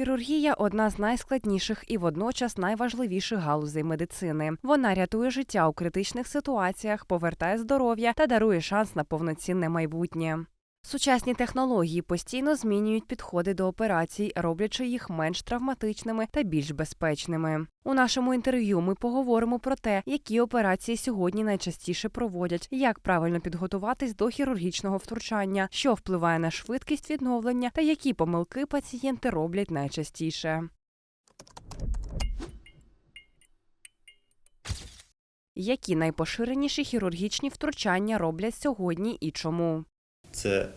Нейрохірургія одна з найскладніших і водночас найважливіших галузей медицини. Вона рятує життя у критичних ситуаціях, повертає здоров'я та дарує шанс на повноцінне майбутнє. Сучасні технології постійно змінюють підходи до операцій, роблячи їх менш травматичними та більш безпечними. У нашому інтерв'ю ми поговоримо про те, які операції сьогодні найчастіше проводять, як правильно підготуватись до хірургічного втручання, що впливає на швидкість відновлення та які помилки пацієнти роблять найчастіше. Які найпоширеніші хірургічні втручання роблять сьогодні і чому? Це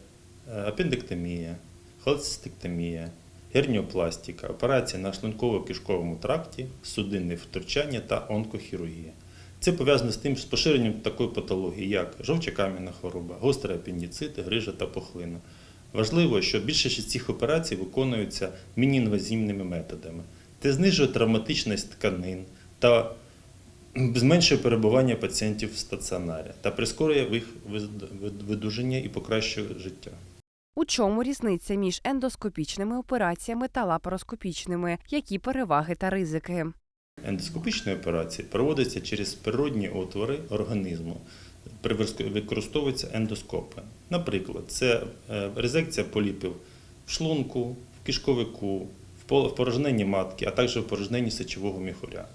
апендектомія, холецистектомія, герніопластика, операція на шлунково-кишковому тракті, судинне втручання та онкохірургія. Це пов'язано з тим з поширенням такої патології, як жовчокам'яна хвороба, гострий апендицит, грижа та пухлина. Важливо, що більшість цих операцій виконуються міні-інвазивними методами. Це знижує травматичність тканин та зменшує перебування пацієнтів в стаціонарі та прискорює їх видуження і покращує життя. У чому різниця між ендоскопічними операціями та лапароскопічними? Які переваги та ризики? Ендоскопічні операції проводяться через природні отвори організму. Використовуються ендоскопи. Наприклад, це е, резекція поліпів в шлунку, в кишковику, в порожненні матки, а також в порожненні сечового міхуря.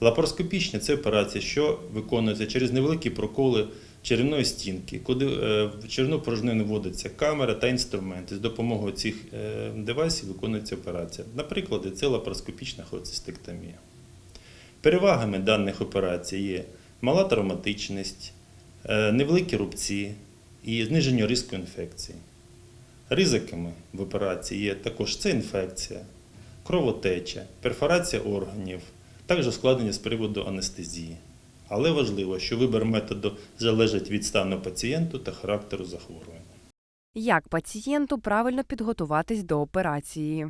Лапароскопічні це операції, що виконуються через невеликі проколи черевної стінки, куди е, в черевну порожнину вводиться камера та інструменти. З допомогою цих е, девайсів виконується операція. Наприклад, це лапароскопічна холецистектомія. Перевагами даних операцій є мала травматичність, е, невеликі рубці і зниження ризику інфекції. Ризиками в операції є також це інфекція, кровотеча, перфорація органів, також ускладнення з приводу анестезії. Але важливо, що вибір методу залежить від стану пацієнту та характеру захворювання. Як пацієнту правильно підготуватись до операції?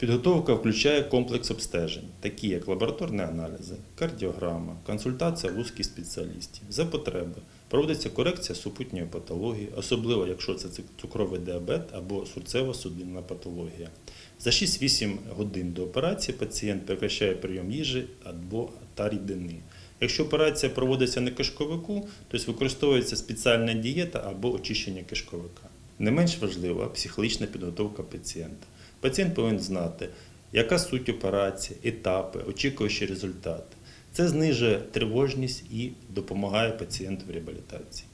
Підготовка включає комплекс обстежень, такі як лабораторні аналізи, кардіограма, консультація вузьких спеціалістів. За потреби проводиться корекція супутньої патології, особливо якщо це цукровий діабет або серцево-судинна патологія. За 6-8 годин до операції пацієнт прекращає прийом їжі або та рідини. Якщо операція проводиться на кишковику, то використовується спеціальна дієта або очищення кишковика. Не менш важлива психологічна підготовка пацієнта. Пацієнт повинен знати, яка суть операції, етапи, очікуючі результати. Це знижує тривожність і допомагає пацієнту в реабілітації.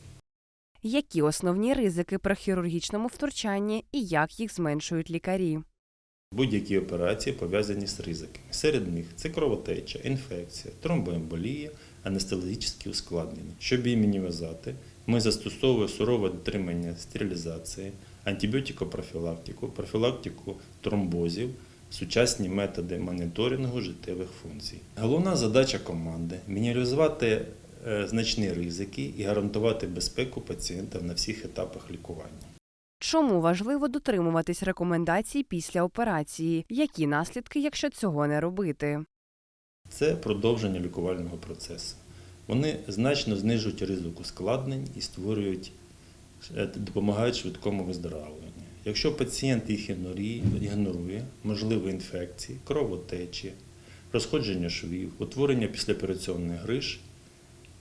Які основні ризики при хірургічному втручанні і як їх зменшують лікарі? Будь-які операції пов'язані з ризиками. Серед них це кровотеча, інфекція, тромбоемболія, анестезіологічні ускладнення. Щоб її мінімізувати, ми застосовуємо сурове дотримання стерилізації, антибіотикопрофілактику, профілактику тромбозів, сучасні методи моніторингу життєвих функцій. Головна задача команди мінімізувати е, значні ризики і гарантувати безпеку пацієнтів на всіх етапах лікування. Чому важливо дотримуватись рекомендацій після операції? Які наслідки, якщо цього не робити? Це продовження лікувального процесу. Вони значно знижують ризик ускладнень і створюють, е, допомагають швидкому виздоровленню. Якщо пацієнт їх ігнорує, можливі інфекції, кровотечі, розходження швів, утворення післяопераційних гриж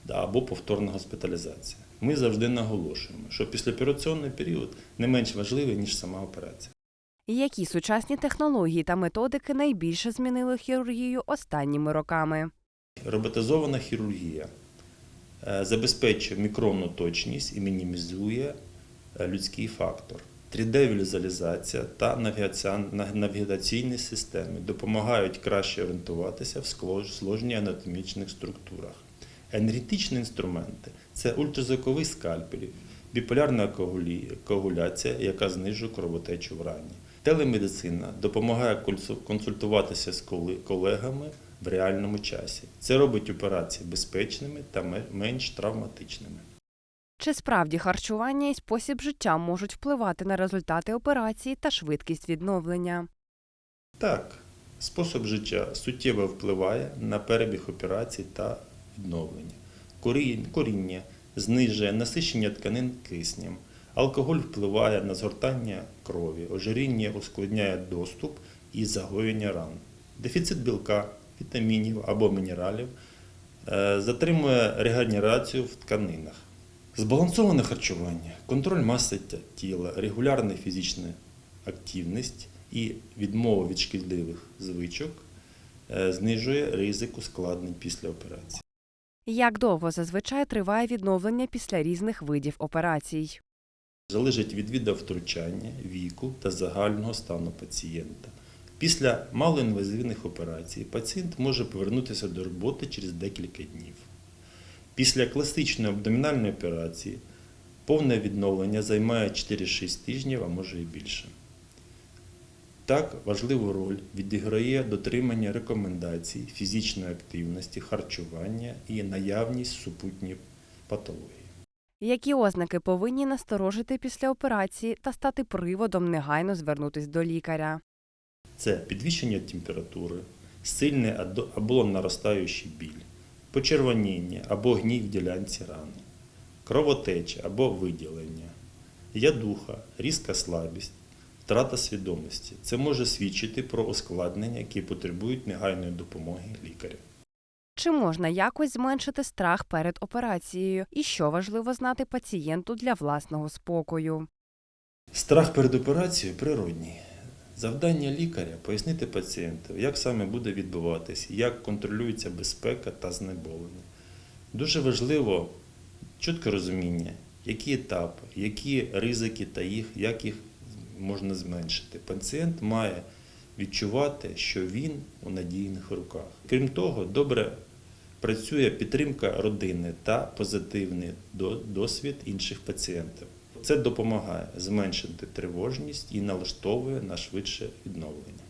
або повторна госпіталізація. Ми завжди наголошуємо, що післяопераційний період не менш важливий, ніж сама операція. Які сучасні технології та методики найбільше змінили хірургію останніми роками? Роботизована хірургія е, забезпечує мікронну точність і мінімізує е, людський фактор. 3D-візуалізація та навігаційні системи допомагають краще орієнтуватися в сложній анатомічних структурах. Енергетичні інструменти це ультразвукові скальпелі, біполярна коагуляція, яка знижує кровотечу в рані. Телемедицина допомагає консультуватися з колегами в реальному часі. Це робить операції безпечними та менш травматичними. Чи справді харчування і спосіб життя можуть впливати на результати операції та швидкість відновлення? Так, спосіб життя суттєво впливає на перебіг операцій та відновлення. Коріння знижує насичення тканин киснем. Алкоголь впливає на згортання крові, ожиріння ускладняє доступ і загоєння ран. Дефіцит білка, вітамінів або мінералів е, затримує регенерацію в тканинах. Збалансоване харчування, контроль маси тіла, регулярна фізична активність і відмова від шкідливих звичок е, знижує ризик ускладнень після операції. Як довго зазвичай триває відновлення після різних видів операцій? Залежить від виду втручання, віку та загального стану пацієнта. Після малоінвазивних операцій пацієнт може повернутися до роботи через декілька днів. Після класичної абдомінальної операції повне відновлення займає 4-6 тижнів, а може і більше. Так, важливу роль відіграє дотримання рекомендацій фізичної активності, харчування і наявність супутньої патології. Які ознаки повинні насторожити після операції та стати приводом негайно звернутись до лікаря? Це підвищення температури, сильний або наростаючий біль, почервоніння або гній в ділянці рани, кровотеча або виділення, ядуха, різка слабість, втрата свідомості. Це може свідчити про ускладнення, які потребують негайної допомоги лікаря. Чи можна якось зменшити страх перед операцією? І що важливо знати пацієнту для власного спокою? Страх перед операцією природній. Завдання лікаря пояснити пацієнту, як саме буде відбуватись, як контролюється безпека та знеболення. Дуже важливо чітке розуміння, які етапи, які ризики та їх, як їх можна зменшити. Пацієнт має відчувати, що він у надійних руках. Крім того, добре працює підтримка родини та позитивний досвід інших пацієнтів. Це допомагає зменшити тривожність і налаштовує на швидше відновлення.